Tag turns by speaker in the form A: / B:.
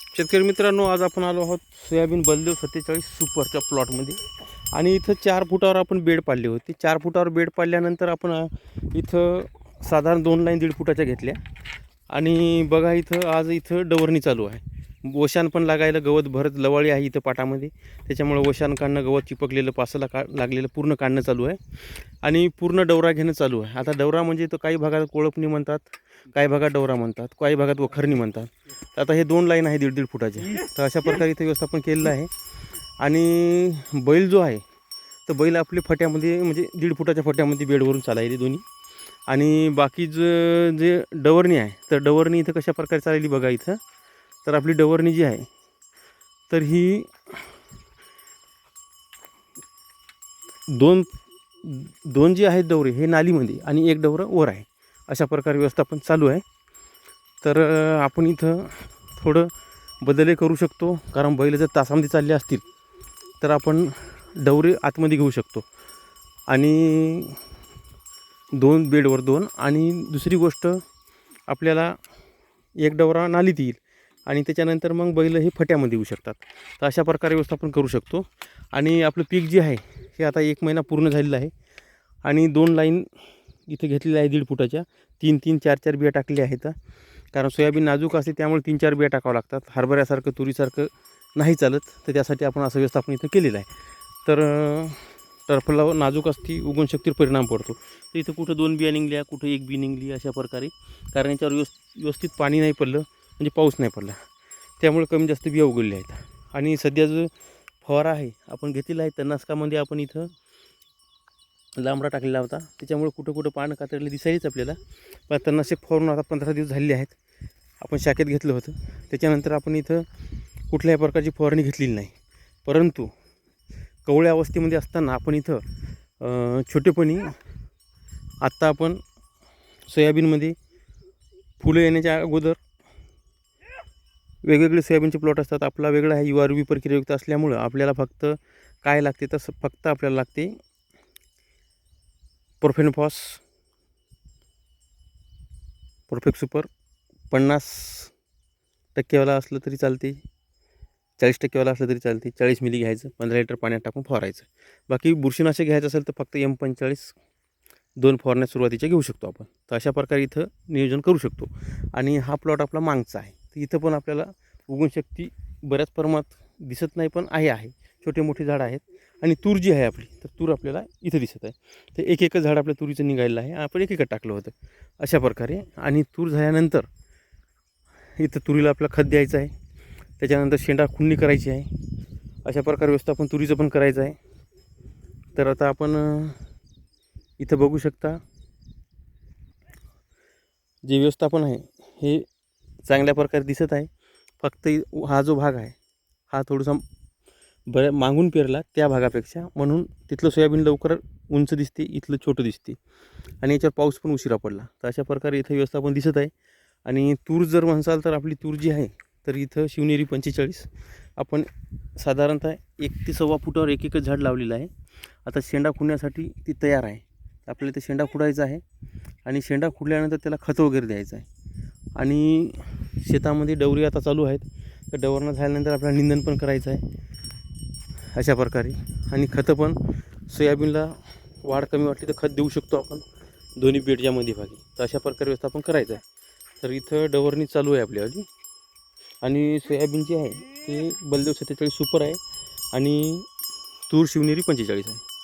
A: शेतकरी मित्रांनो आज आपण आलो आहोत सोयाबीन बलदेव सत्तेचाळीस सुपरच्या प्लॉटमध्ये. आणि इथं चार फुटावर आपण बेड पाडले होते. चार फुटावर बेड पाडल्यानंतर आपण इथं साधारण दोन लाईन दीड फुटाच्या घेतल्या. आणि बघा इथं आज इथं डवरणी चालू आहे. ओशान पण लागायला गवत भरत लवाळी आहे इथं पाटामध्ये. त्याच्यामुळं ओशान काढणं गवत चिपकलेलं पासाला का लागलेलं पूर्ण काढणं चालू आहे. आणि पूर्ण डवरा घेणं चालू आहे. आता डवरा म्हणजे तर काही भागात कोळपणी म्हणतात काही भागात डवरा म्हणतात काही भागात वखरणी म्हणतात. तर आता हे दोन लाईन आहे दीड दीड फुटाचे. तर अशा प्रकारे इथं व्यवस्थापन केलेलं आहे. आणि बैल जो आहे तर बैल आपले फट्यामध्ये म्हणजे दीड फुटाच्या फट्यामध्ये बेडवरून चालायली दोन्ही. आणि बाकी जे डवरणी आहे तर डवरणी इथं कशा प्रकारे चालली बघा इथं. तर आपली डवरणी जी आहे तर ही दोन दोन जे आहेत डवरे हे नालीमध्ये आणि एक डवरं वर आहे. अशा प्रकारे व्यवस्थापन चालू आहे. तर आपण इथं थोडं बदलही करू शकतो कारण बैल जर तासामध्ये चालले असतील तर आपण डवरे आतमध्ये घेऊ शकतो. आणि दोन बेडवर दोन आणि दुसरी गोष्ट आपल्याला एक डवरा नालीत येईल. आणि त्याच्यानंतर मग बैल हे फट्यामध्ये येऊ शकतात. तर अशा प्रकारे व्यवस्थापन करू शकतो. आणि आपलं पीक जे आहे हे आता एक महिना पूर्ण झालेलं आहे. आणि दोन लाईन इथे घेतलेल्या आहे दीड फुटाच्या. तीन तीन चार चार बिया टाकलेल्या आहेत. कारण सोयाबीन नाजूक असते त्यामुळे तीन चार बिया टाकावं लागतात. हरभऱ्यासारखं तुरीसारखं नाही चालत. तर त्यासाठी आपण असं व्यवस्थापन इथं केलेलं आहे. तर टर्फला नाजूक असती उगवण शक्तीवर परिणाम पडतो. तर इथं कुठं दोन बिया निघल्या कुठं एक बी निघली अशा प्रकारे. कारण याच्यावर व्यवस् व्यवस्थित पाणी नाही पडलं. म्हणजे पाऊस नाही पडला. त्यामुळे कमी जास्त बिया उघडल्या आहेत. आणि सध्या जो फवारा आहे आपण घेतलेला आहे तणनाशकामध्ये आपण इथं लांबडा टाकलेला होता. त्याच्यामुळे कुठं कुठं पानं कातरले दिसायलीच आपल्याला. पण तणनाशक फवारून आता पंधरा दिवस झालेले आहेत. आपण शाखेत घेतलं होतं. त्याच्यानंतर आपण इथं कुठल्याही प्रकारची फवारणी घेतलेली नाही. परंतु कवळ्या अवस्थेमध्ये असताना आपण इथं छोटेपणी आत्ता आपण सोयाबीनमध्ये फुलं येण्याच्या अगोदर वेगवेगळे सोयाबीनचे प्लॉट असतात. आपला वेगळा आहे यू आर व्ही प्रक्रियायुक्त असल्यामुळं आपल्याला फक्त काय लागते तर फक्त आपल्याला लागते प्रोफेनफॉस परफेक्ट सुपर पन्नास टक्केवाला असलं तरी चालते चाळीस टक्केवाला असलं तरी चालते चाळीस मिली घ्यायचं पंधरा लिटर पाण्यात टाकून फवारायचं. बाकी बुरशीनाशक घ्यायचं असेल तर फक्त एम पंचेचाळीस दोन फवारण्या सुरुवातीच्या घेऊ शकतो आपण. तर अशा प्रकारे इथं नियोजन करू शकतो. आणि हा प्लॉट आपला मागचा आहे. तर इथं पण आपल्याला उगवणशक्ती बऱ्याच प्रमाणात दिसत नाही पण आहे आहे. छोटे मोठे झाडं आहेत. आणि तूर जी आहे आपली तर तूर आपल्याला इथं दिसत आहे. तर एक एकच झाड आपल्या तुरीचं निघालेलं आहे. आपण एक एकच टाकलं होतं. अशा प्रकारे. आणि तूर झाल्यानंतर इथं तुरीला आपलं खत द्यायचं आहे. त्याच्यानंतर शेंडा खुंडी करायची आहे. अशा प्रकारे व्यवस्थापन तुरीचं पण करायचं आहे. तर आता आपण इथं बघू शकता. जे व्यवस्थापन आहे हे चांगल्या प्रकारे दिसत आहे. फक्त हा जो भाग आहे हा थोडासा बऱ्या मागून पेरला त्या भागापेक्षा. म्हणून तिथलं सोयाबीन लवकर उंच दिसते इथलं छोटं दिसते. आणि याच्यावर पाऊस पण उशिरा पडला. तर अशा प्रकारे इथं व्यवस्थापन दिसत आहे. आणि तूर जर म्हणसाल तर आपली तूर जी आहे तर इथं शिवनेरी पंचेचाळीस. आपण साधारणतः एक ते सव्वा फुटावर एक एकच झाड लावलेलं आहे. आता शेंडा खुडण्यासाठी ती तयार आहे. आपल्याला ते शेंडा खुडायचा आहे. आणि शेंडा खुडल्यानंतर त्याला खत वगैरे द्यायचं आहे. आणि शेतामध्ये डवरी आता चालू आहेत. तर डवरणं झाल्यानंतर आपल्याला निंदन पण करायचं आहे. अशा प्रकारे. आणि खतं पण सोयाबीनला वाढ कमी वाटली तर खत देऊ शकतो आपण. दोन्ही बेडच्या भागी. तर अशा प्रकारे व्यवस्थापन करायचं आहे. तर इथं डवरणी चालू आहे आपल्यावाली आणि सोयाबीन जे आहे ते बलदेव सत्तेचाळीस सुपर आहे. आणि तूर शिवनेरी पंचेचाळीस आहे.